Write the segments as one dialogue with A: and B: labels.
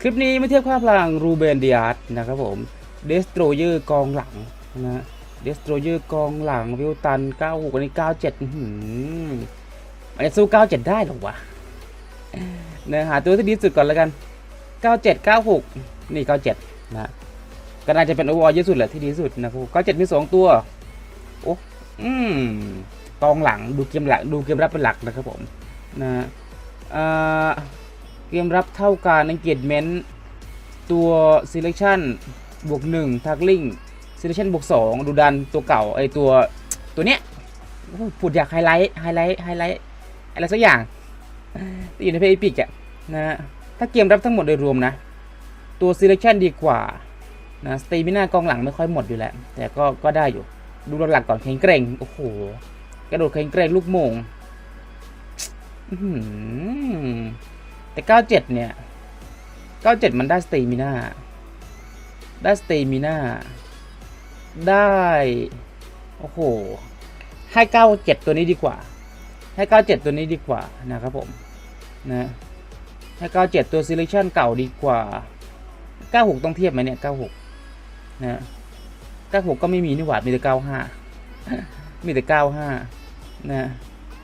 A: คลิปนี้มาเทียบค่าพลังรูเบนเดิอาร์นะครับผม Destroyer กองหลังนะ Destroyer กองหลังวิวตัน96อันนี้97อื้อหือมันจะสู้ 97 ได้หรอวะนะหาตัวที่ดีสุดก่อนแล้วกัน 97 96 นี่ 97 นะก็น่าจะเป็นโอวอร์เยอะสุดแหละที่ดีสุดนะครับก็เจ็ดมีสองตัว โอ้อืมกองหลังดูเกมหลักดูเกมรับเป็นหลักนะครับผมนะอ่า เกมรับเท่ากัน engagement ตัว selection บวกหนึ่ง tackling selection บวกสองดูดันตัวเก่าไอตัวตัวเนี้ยโหพูดอยากไฮไลท์ไฮไลท์ไฮไลท์อะไรสักอย่างที่อยู่ในเพจอีพิกอะนะฮะถ้าเกมรับทั้งหมดโดยรวมนะ ตัว selection ดีกว่านะสตีมิน่ากองหลังไม่ค่อยหมดอยู่แล้ว แต่ก็ก็ได้อยู่ ดูหลักก่อนแข็งเกรงโอ้โห กระโดดแข็งเกรงลูกโมงอื้อหือ แต่ 97 เนี่ย 97 มันได้สตีมิน่าได้สตีมิน่าได้ โอ้โห ให้ 97 ตัวนี้ดีกว่า ให้ 97 ตัวนี้ดีกว่านะครับผม นะ ให้ 97 ตัว selection เก่าดีกว่า 96 ต้องเทียบไหมเนี่ย 96 นะ 96 ก็ไม่มีนี่หว่ามีแต่ 95 มีแต่ 95 นะ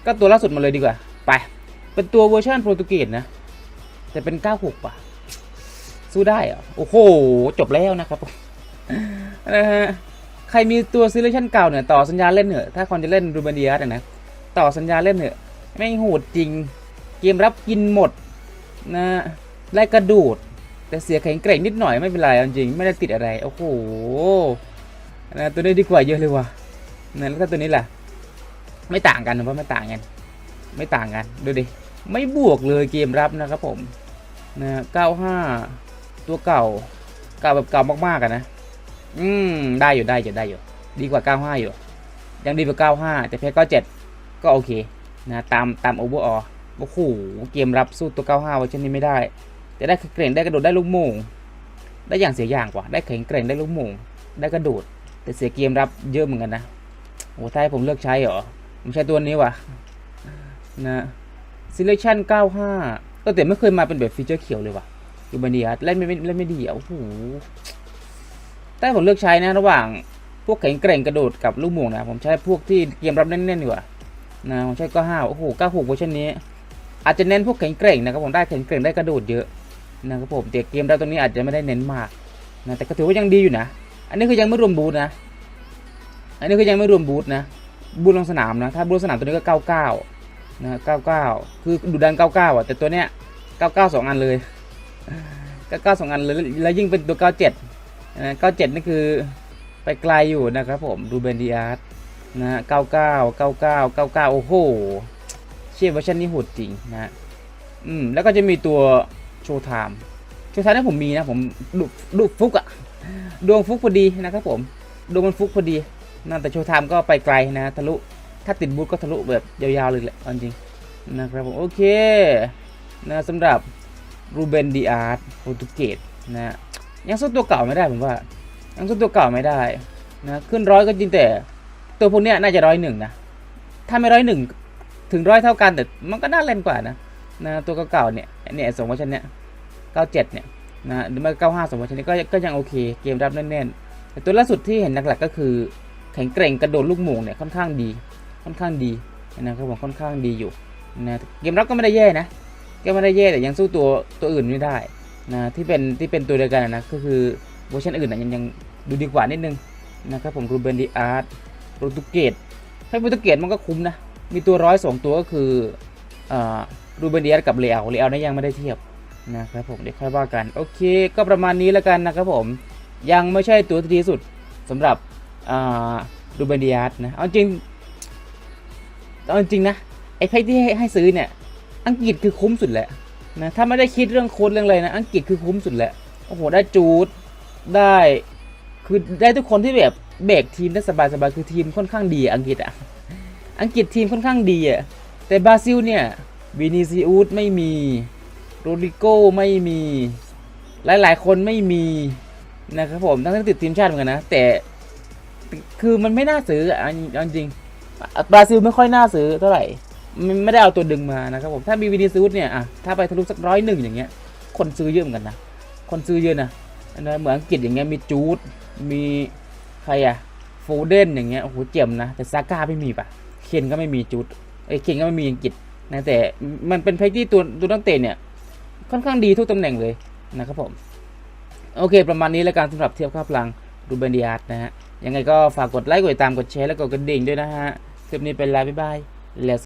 A: ก็ตัวล่าสุดมาเลยดีกว่า ไป เป็นตัวเวอร์ชันโปรตุเกสนะ แต่เป็น 96 ป่ะ สู้ได้เหรอ โอ้โห จบแล้วนะครับนะฮะใครมีตัวซีเลชันเก่าเนี่ย ต่อสัญญาเล่นเถอะ ถ้าคนจะเล่นรูเบนเดียสนะ ต่อสัญญาเล่นเถอะ ไม่โหดจริง เกมรับกินหมดนะไล่กระดูด แต่เสียแข็งเกร่งนิดหน่อยไม่เป็นไรจริง ไม่ได้ติดอะไร โอ้โหนะตัวนี้ดีกว่าเยอะเลยว่ะนะแล้วถ้าตัวนี้ล่ะ ไม่ต่างกันนะว่าไม่ต่างกัน ไม่ต่างกัน ดูดิ ไม่บวกเลยเกมรับนะครับผม นะ95ตัวเก่า เก่าแบบเก่ามากๆอะนะ อืม ได้อยู่ได้อยู่ได้อยู่ ดีกว่า95อยู่ ยังดีกว่า95แต่แพ้97ก็โอเคนะตามตามโอเวอร์ออโอ้โหเกมรับสู้ตัว95เวอร์ชันนี้ไม่ได้ แต่ได้เกร่งได้กระโดดได้ลูกโมงได้อย่างเสียอย่างกว่า ได้แข็งเกร่งได้ลูกโมงได้กระโดด แต่เสียเกมรับเยอะเหมือนกันนะโอ้ถ้าให้ผมเลือกใช้เหรอผมใช้ตัวนี้ว่ะนะ selection 95 ก็แต่ไม่เคยมาเป็นแบบฟีเจอร์เขียวเลยว่ะยูบันเดียเล่นไม่เล่นไม่ดีอะโอ้โหแต่ผมเลือกใช้นะระหว่างพวกแข็งเกร่งกระโดดกับลูกโมงนะผมใช้พวกที่เกมรับแน่นๆดีกว่านะผมใช้95โอ้โห96เวอร์ชันนี้ อาจจะเน้นพวกแข็งเกร่งนะครับผมได้แข็งเกร่งได้กระโดดเยอะนะครับผมแต่เกมเราตรงนี้อาจจะไม่ได้เน้นมากนะแต่ก็ถือว่ายังดีอยู่นะ อันนี้คือยังไม่รวมบูทนะ อันนี้คือยังไม่รวมบูทนะ บูทลงสนามนะ ถ้าบูทลงสนามตัวนี้ก็99 นะ99คือดูดัน99อะแต่ตัวเนี้ย99 2อันเลย99 2อันเลยแล้วยิ่งเป็นตัว97นะ97นี่คือไปไกลอยู่นะครับผมดูเบนดีอาร์ตนะ99 99 99โอ้โหเชียเวอร์ชันนี้โหดจริงนะฮะอืมแล้วก็จะมีตัวโชว์ไทม์โชว์ไทม์ที่ผมมีนะผมดูดูฟุกอะดวงฟุกพอดีนะครับผมดวงมันฟุกพอดีนะแต่โชว์ไทม์ก็ไปไกลนะทะลุ ถ้าติดบูทก็ทะลุแบบยาวๆเลยแหละจริงนะครับผมโอเคนะสำหรับรูเบนดีอาร์ตโปรตุเกสนะฮะยังสู้ตัวเก่าไม่ได้ผมว่า ยังสู้ตัวเก่าไม่ได้นะขึ้นร้อยก็จริงแต่ตัวพวกเนี้ยน่าจะร้อยหนึ่งนะถ้าไม่ร้อยหนึ่งถึงร้อยเท่ากันแต่มันก็น่าเล่นกว่านะนะตัวเก่าๆเนี่ยเนี่ยสองเวอร์ชันเนี่ยเก้าเจ็ดเนี่ยนะหรือไม่เก้าห้าสองเวอร์ชันนี้ก็ก็ยังโอเคเกมรับแน่นๆแต่ตัวล่าสุดที่เห็นหลักๆก็คือแข็งเกร่งกระโดดลูกหมูเนี่ยค่อนข้างดี ค่อนข้างดีนะครับผมค่อนข้างดีอยู่นะเกมรับก็ไม่ได้แย่นะก็ไม่ได้แย่แต่ยังสู้ตัวตัวอื่นไม่ได้นะที่เป็นที่เป็นตัวเดียวกันนะก็คือเวอร์ชันอื่นนะยังยังดูดีกว่านิดนึงนะครับผมรูเบนดีอาร์ตโปรตุเกสให้โปรตุเกสมันก็คุ้มนะมีตัวร้อยสองตัวก็คือรูเบนดียสกับเลอาเลอานี่ยังไม่ได้เทียบนะครับผมเดี๋ยวค่อยว่ากันโอเค ก็ประมาณนี้แล้วกันนะครับผมยังไม่ใช่ตัวที่ดีสุดสำหรับรูเบนดียสนะเอาจริง เอาจริงนะไอ้แพ็กที่ให้ให้ซื้อเนี่ย อังกฤษคือคุ้มสุดแหละนะถ้าไม่ได้คิดเรื่องโค้ดเรื่องอะไรนะอังกฤษคือคุ้มสุดแหละโอ้โหได้จูดได้คือได้ทุกคนที่แบบเบรกทีมได้สบายๆคือทีมค่อนข้างดีอังกฤษอะอังกฤษทีมค่อนข้างดีอะแต่บราซิลเนี่ยวินิซิอุสไม่มีโรดริโกไม่มีหลาย ๆ คนไม่มีนะครับผมทั้งที่ติดทีมชาติเหมือนกันนะแต่คือมันไม่น่าซื้ออะเอาเอาจริง บราซิลไม่ค่อยน่าซื้อเท่าไหร่ไม่ได้เอาตัวดึงมานะครับผมถ้ามีวินิซิอุสเนี่ยอะถ้าไปทะลุสักร้อยหนึ่งอย่างเงี้ย คนซื้อเยอะเหมือนกันนะคนซื้อเยอะนะนะเหมือนอังกฤษอย่างเงี้ยมีจูดมีใครอะโฟเดนอย่างเงี้ยโอ้โหเจียมนะ แต่ซาก้าไม่มีปะเคนก็ไม่มีจูดไอ้เคนก็ไม่มีอังกฤษนะแต่มันเป็นเพลที่ตัวตัวนักเตะเนี่ยค่อนข้างดีทุกตำแหน่งเลยนะครับผม โอเค ประมาณนี้แล้วกันสำหรับเทียบค่าพลังรูเบนดิอาร์ตนะฮะยังไงก็ฝากกดไลค์กดติดตามกดแชร์และกดกระดิ่งด้วยนะฮะ คลิปนี้เป็นลาบ๊ายบาย Let's